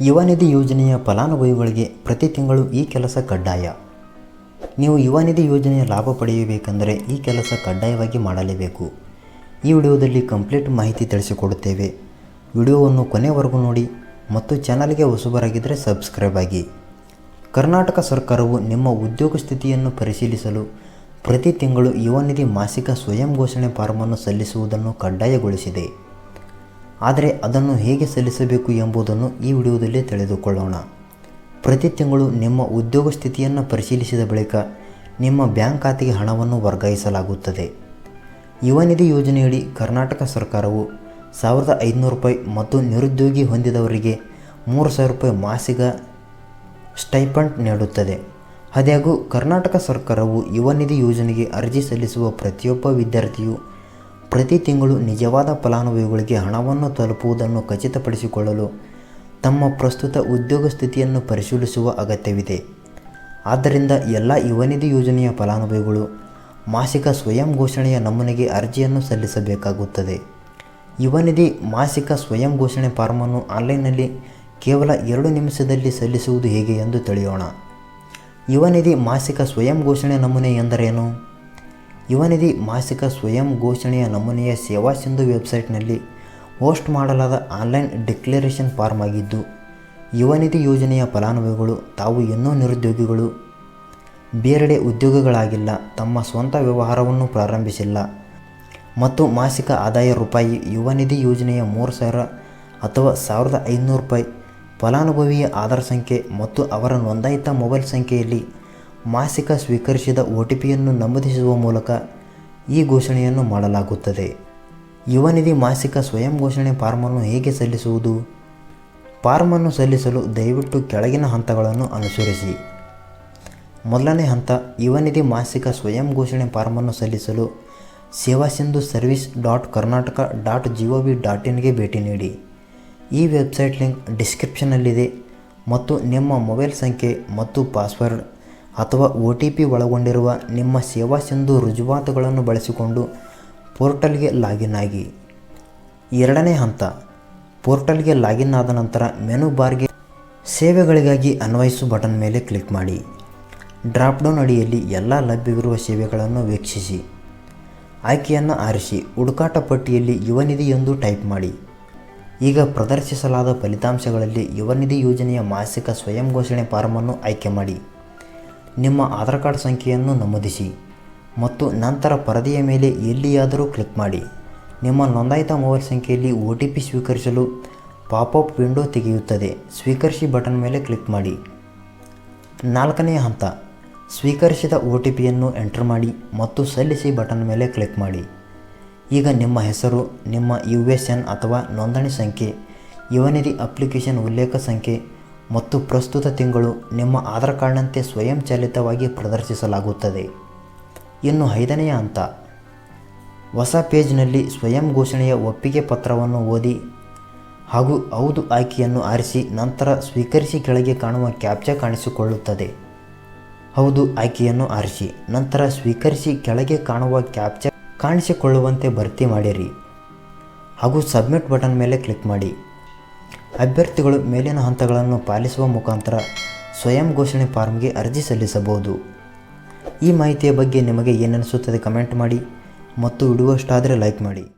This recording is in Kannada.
ಯುವ ನಿಧಿ ಯೋಜನೆಯ ಫಲಾನುಭವಿಗಳಿಗೆ ಪ್ರತಿ ತಿಂಗಳು ಈ ಕೆಲಸ ಕಡ್ಡಾಯ. ನೀವು ಯುವನಿಧಿ ಯೋಜನೆಯ ಲಾಭ ಪಡೆಯಬೇಕೆಂದರೆ ಈ ಕೆಲಸ ಕಡ್ಡಾಯವಾಗಿ ಮಾಡಲೇಬೇಕು. ಈ ವಿಡಿಯೋದಲ್ಲಿ ಕಂಪ್ಲೀಟ್ ಮಾಹಿತಿ ತಿಳಿಸಿಕೊಡುತ್ತೇವೆ. ವಿಡಿಯೋವನ್ನು ಕೊನೆವರೆಗೂ ನೋಡಿ ಮತ್ತು ಚಾನಲ್ಗೆ ಹೊಸಬರಾಗಿದ್ದರೆ ಸಬ್ಸ್ಕ್ರೈಬ್ ಆಗಿ. ಕರ್ನಾಟಕ ಸರ್ಕಾರವು ನಿಮ್ಮ ಉದ್ಯೋಗ ಸ್ಥಿತಿಯನ್ನು ಪರಿಶೀಲಿಸಲು ಪ್ರತಿ ತಿಂಗಳು ಯುವನಿಧಿ ಮಾಸಿಕ ಸ್ವಯಂ ಘೋಷಣೆ ಫಾರ್ಮನ್ನು ಸಲ್ಲಿಸುವುದನ್ನು ಕಡ್ಡಾಯಗೊಳಿಸಿದೆ. ಆದರೆ ಅದನ್ನು ಹೇಗೆ ಸಲ್ಲಿಸಬೇಕು ಎಂಬುದನ್ನು ಈ ವಿಡಿಯೋದಲ್ಲಿ ತಿಳಿದುಕೊಳ್ಳೋಣ. ಪ್ರತಿ ತಿಂಗಳು ನಿಮ್ಮ ಉದ್ಯೋಗ ಸ್ಥಿತಿಯನ್ನು ಪರಿಶೀಲಿಸಿದ ಬಳಿಕ ನಿಮ್ಮ ಬ್ಯಾಂಕ್ ಖಾತೆಗೆ ಹಣವನ್ನು ವರ್ಗಾಯಿಸಲಾಗುತ್ತದೆ. ಯುವ ನಿಧಿ ಯೋಜನೆಯಡಿ ಕರ್ನಾಟಕ ಸರ್ಕಾರವು ಸಾವಿರದ ಐದುನೂರು ರೂಪಾಯಿ ಮತ್ತು ನಿರುದ್ಯೋಗಿ ಹೊಂದಿದವರಿಗೆ ಮೂರು ಸಾವಿರ ರೂಪಾಯಿ ಮಾಸಿಕ ಸ್ಟೈಪಂಡ್ ನೀಡುತ್ತದೆ. ಆದಾಗ್ಯೂ ಕರ್ನಾಟಕ ಸರ್ಕಾರವು ಯುವ ನಿಧಿ ಯೋಜನೆಗೆ ಅರ್ಜಿ ಸಲ್ಲಿಸುವ ಪ್ರತಿಯೊಬ್ಬ ವಿದ್ಯಾರ್ಥಿಯು ಪ್ರತಿ ತಿಂಗಳು ನಿಜವಾದ ಫಲಾನುಭವಿಗಳಿಗೆ ಹಣವನ್ನು ತಲುಪುವುದನ್ನು ಖಚಿತಪಡಿಸಿಕೊಳ್ಳಲು ತಮ್ಮ ಪ್ರಸ್ತುತ ಉದ್ಯೋಗ ಸ್ಥಿತಿಯನ್ನು ಪರಿಶೀಲಿಸುವ ಅಗತ್ಯವಿದೆ. ಆದ್ದರಿಂದ ಎಲ್ಲ ಯುವನಿಧಿ ಯೋಜನೆಯ ಫಲಾನುಭವಿಗಳು ಮಾಸಿಕ ಸ್ವಯಂ ಘೋಷಣೆಯ ನಮೂನೆಗೆ ಅರ್ಜಿಯನ್ನು ಸಲ್ಲಿಸಬೇಕಾಗುತ್ತದೆ. ಯುವನಿಧಿ ಮಾಸಿಕ ಸ್ವಯಂ ಘೋಷಣೆ ಫಾರ್ಮನ್ನು ಆನ್ಲೈನ್ನಲ್ಲಿ ಕೇವಲ ಎರಡು ನಿಮಿಷದಲ್ಲಿ ಸಲ್ಲಿಸುವುದು ಹೇಗೆ ಎಂದು ತಿಳಿಯೋಣ. ಯುವನಿಧಿ ಮಾಸಿಕ ಸ್ವಯಂ ಘೋಷಣೆ ನಮೂನೆ ಎಂದರೇನು? ಯುವ ನಿಧಿ ಮಾಸಿಕ ಸ್ವಯಂ ಘೋಷಣೆಯ ನಮೂನೆಯ ಸೇವಾ ಸಿಂಧು ವೆಬ್ಸೈಟ್ನಲ್ಲಿ ಹೋಸ್ಟ್ ಮಾಡಲಾದ ಆನ್ಲೈನ್ ಡಿಕ್ಲರೇಷನ್ ಫಾರ್ಮ್ ಆಗಿದ್ದು, ಯುವನಿಧಿ ಯೋಜನೆಯ ಫಲಾನುಭವಿಗಳು ತಾವು ಇನ್ನೂ ನಿರುದ್ಯೋಗಿಗಳು. ಬೇರೆಡೆ ಉದ್ಯೋಗಗಳಾಗಿಲ್ಲ, ತಮ್ಮ ಸ್ವಂತ ವ್ಯವಹಾರವನ್ನು ಪ್ರಾರಂಭಿಸಿಲ್ಲ. ಮತ್ತು ಮಾಸಿಕ ಆದಾಯ ರೂಪಾಯಿ ಯುವನಿಧಿ ಯೋಜನೆಯ ಮೂರು ಸಾವಿರ ಅಥವಾ ಸಾವಿರದ ಐನೂರು ರೂಪಾಯಿ ಫಲಾನುಭವಿಯ ಆಧಾರ್ ಸಂಖ್ಯೆ ಮತ್ತು ಅವರ ನೋಂದಾಯಿತ ಮೊಬೈಲ್ ಸಂಖ್ಯೆಯಲ್ಲಿ ಮಾಸಿಕ ಸ್ವೀಕರಿಸಿದ ಒ ಟಿ ಪಿಯನ್ನು ನಮೂದಿಸುವ ಮೂಲಕ ಈ ಘೋಷಣೆಯನ್ನು ಮಾಡಲಾಗುತ್ತದೆ. ಯುವ ನಿಧಿ ಮಾಸಿಕ ಸ್ವಯಂ ಘೋಷಣೆ ಫಾರ್ಮನ್ನು ಹೇಗೆ ಸಲ್ಲಿಸುವುದು? ಫಾರ್ಮನ್ನು ಸಲ್ಲಿಸಲು ದಯವಿಟ್ಟು ಕೆಳಗಿನ ಹಂತಗಳನ್ನು ಅನುಸರಿಸಿ. ಮೊದಲನೇ ಹಂತ, ಯುವ ನಿಧಿ ಮಾಸಿಕ ಸ್ವಯಂ ಘೋಷಣೆ ಫಾರ್ಮನ್ನು ಸಲ್ಲಿಸಲು Seva Sindhu service dot Karnataka dot G O V dot ಇನ್ಗೆ ಭೇಟಿ ನೀಡಿ. ಈ ವೆಬ್ಸೈಟ್ ಲಿಂಕ್ ಡಿಸ್ಕ್ರಿಪ್ಷನ್ನಲ್ಲಿದೆ ಮತ್ತು ನಿಮ್ಮ ಮೊಬೈಲ್ ಸಂಖ್ಯೆ ಮತ್ತು ಪಾಸ್ವರ್ಡ್ ಅಥವಾ ಒ ಟಿ ಪಿ ಒಳಗೊಂಡಿರುವ ನಿಮ್ಮ ಸೇವಾ ಸಿಂಧು ರುಜುವಾತುಗಳನ್ನು ಬಳಸಿಕೊಂಡು ಪೋರ್ಟಲ್ಗೆ ಲಾಗಿನ್ ಆಗಿ. ಎರಡನೇ ಹಂತ, ಪೋರ್ಟಲ್ಗೆ ಲಾಗಿನ್ ಆದ ನಂತರ ಮೆನು ಬಾರ್ಗೆ ಸೇವೆಗಳಿಗಾಗಿ ಅನ್ವಯಿಸು ಬಟನ್ ಮೇಲೆ ಕ್ಲಿಕ್ ಮಾಡಿ. ಡ್ರಾಪ್ಡೌನ್ ಅಡಿಯಲ್ಲಿ ಎಲ್ಲ ಲಭ್ಯವಿರುವ ಸೇವೆಗಳನ್ನು ವೀಕ್ಷಿಸಿ. ಆಯ್ಕೆಯನ್ನು ಆರಿಸಿ, ಹುಡುಕಾಟ ಪಟ್ಟಿಯಲ್ಲಿ ಯುವನಿಧಿ ಎಂದು ಟೈಪ್ ಮಾಡಿ. ಈಗ ಪ್ರದರ್ಶಿಸಲಾದ ಫಲಿತಾಂಶಗಳಲ್ಲಿ ಯುವನಿಧಿ ಯೋಜನೆಯ ಮಾಸಿಕ ಸ್ವಯಂ ಘೋಷಣೆ ಫಾರ್ಮನ್ನು ಆಯ್ಕೆ ಮಾಡಿ. ನಿಮ್ಮ ಆಧಾರ್ ಕಾರ್ಡ್ ಸಂಖ್ಯೆಯನ್ನು ನಮೂದಿಸಿ ಮತ್ತು ನಂತರ ಪರದೆಯ ಮೇಲೆ ಎಲ್ಲಿಯಾದರೂ ಕ್ಲಿಕ್ ಮಾಡಿ. ನಿಮ್ಮ ನೋಂದಾಯಿತ ಮೊಬೈಲ್ ಸಂಖ್ಯೆಯಲ್ಲಿ ಒ ಟಿ ಪಿ ಸ್ವೀಕರಿಸಲು ಪಾಪಪ್ ವಿಂಡೋ ತೆಗೆಯುತ್ತದೆ. ಸ್ವೀಕರಿಸಿ ಬಟನ್ ಮೇಲೆ ಕ್ಲಿಕ್ ಮಾಡಿ. ನಾಲ್ಕನೆಯ ಹಂತ, ಸ್ವೀಕರಿಸಿದ ಒ ಟಿ ಪಿಯನ್ನು ಎಂಟರ್ ಮಾಡಿ ಮತ್ತು ಸಲ್ಲಿಸಿ ಬಟನ್ ಮೇಲೆ ಕ್ಲಿಕ್ ಮಾಡಿ. ಈಗ ನಿಮ್ಮ ಹೆಸರು, ನಿಮ್ಮ ಯು ಎಸ್ ಎನ್ ಅಥವಾ ನೋಂದಣಿ ಸಂಖ್ಯೆ, ಯುವನಿಧಿ ಅಪ್ಲಿಕೇಶನ್ ಉಲ್ಲೇಖ ಸಂಖ್ಯೆ ಮತ್ತು ಪ್ರಸ್ತುತ ತಿಂಗಳು ನಿಮ್ಮ ಆಧಾರ್ ಕಾರ್ಡ್ನಂತೆ ಸ್ವಯಂಚಾಲಿತವಾಗಿ ಪ್ರದರ್ಶಿಸಲಾಗುತ್ತದೆ. ಇನ್ನು ಐದನೆಯ ಹಂತ. ಹೊಸ ಪೇಜ್ನಲ್ಲಿ ಸ್ವಯಂ ಘೋಷಣೆಯ ಒಪ್ಪಿಗೆ ಪತ್ರವನ್ನು ಓದಿ ಹಾಗೂ ಹೌದು ಆಯ್ಕೆಯನ್ನು ಆರಿಸಿ ನಂತರ ಸ್ವೀಕರಿಸಿ ಕೆಳಗೆ ಕಾಣುವ ಕ್ಯಾಪ್ಚಾ ಕಾಣಿಸಿಕೊಳ್ಳುತ್ತದೆ. ಹೌದು ಆಯ್ಕೆಯನ್ನು ಆರಿಸಿ ನಂತರ ಸ್ವೀಕರಿಸಿ ಕೆಳಗೆ ಕಾಣುವ ಕ್ಯಾಪ್ಚಾ ಕಾಣಿಸಿಕೊಳ್ಳುವಂತೆ ಭರ್ತಿ ಮಾಡಿರಿ ಹಾಗೂ ಸಬ್ಮಿಟ್ ಬಟನ್ ಮೇಲೆ ಕ್ಲಿಕ್ ಮಾಡಿ. ಅಭ್ಯರ್ಥಿಗಳು ಮೇಲಿನ ಹಂತಗಳನ್ನು ಪಾಲಿಸುವ ಮುಖಾಂತರ ಸ್ವಯಂ ಘೋಷಣೆ ಫಾರ್ಮ್ಗೆ ಅರ್ಜಿ ಸಲ್ಲಿಸಬಹುದು. ಈ ಮಾಹಿತಿಯ ಬಗ್ಗೆ ನಿಮಗೆ ಏನನಿಸುತ್ತದೆ ಕಮೆಂಟ್ ಮಾಡಿ ಮತ್ತು ಇಡುವಷ್ಟಾದರೆ ಲೈಕ್ ಮಾಡಿ.